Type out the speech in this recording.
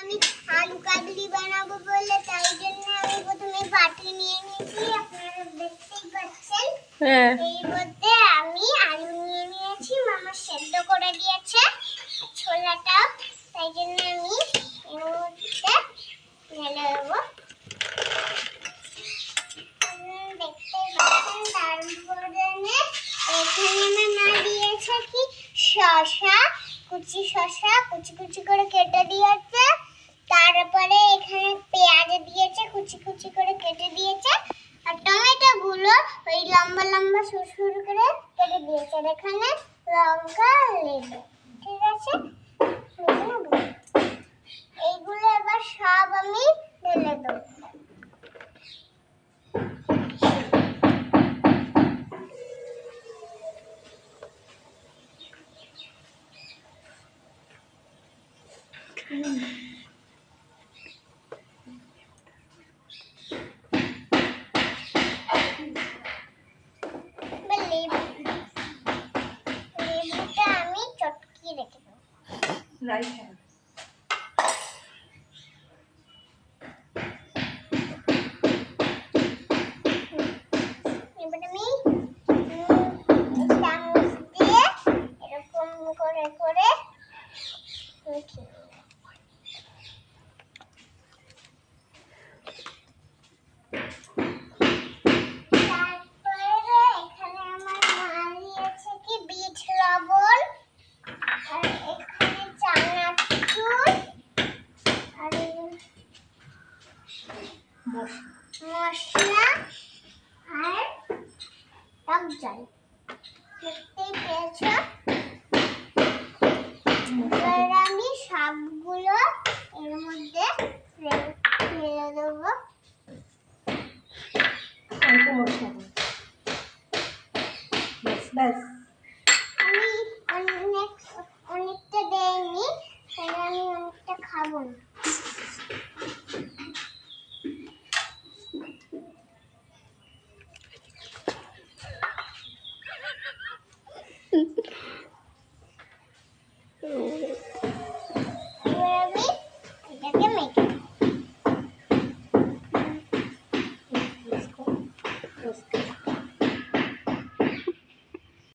আমি আলু কাবলি বানাবো বলে তাই জন্য আমি প্রথমে বাটি নিয়ে নিয়েছি আপনারা দেখতেই পাচ্ছেন। হ্যাঁ। এর মধ্যে আমি আলু নিয়ে নিয়েছি মামা সেদ্ধ করে দিয়েছে ছোলাটা। তাই জন্য আমি এর মধ্যে ঢেলে দেবো। দেখতেই পাচ্ছেন তারপরে এখানে আমার মা দিয়েছে কি শসা কুচি শসা কুচি কুচি করে কেটে দিয়েছে তারপরে এখানে পেঁয়াজ দিয়েছে কুচি কুচি করে কেটে দিয়েছে আর টমেটো গুলো ওই লম্বা লম্বা সরু সরু করে কেটে দিয়েছে আর এখানে লঙ্কা আর লেবু ঠিক আছে? এইগুলো এবার সব আমি ঢেলে দেবো। এবার right hand. মশলা আর টক জল। দেখতেই পেয়েছ? এবার আমি সবগুলো এর মধ্যে ফেলে দেবো। অল্প মশলা ব্যাস ব্যাস। আমি অনেক অনেকটা দেয়নি তাই আমি অনেকটা খাব না। 嗯。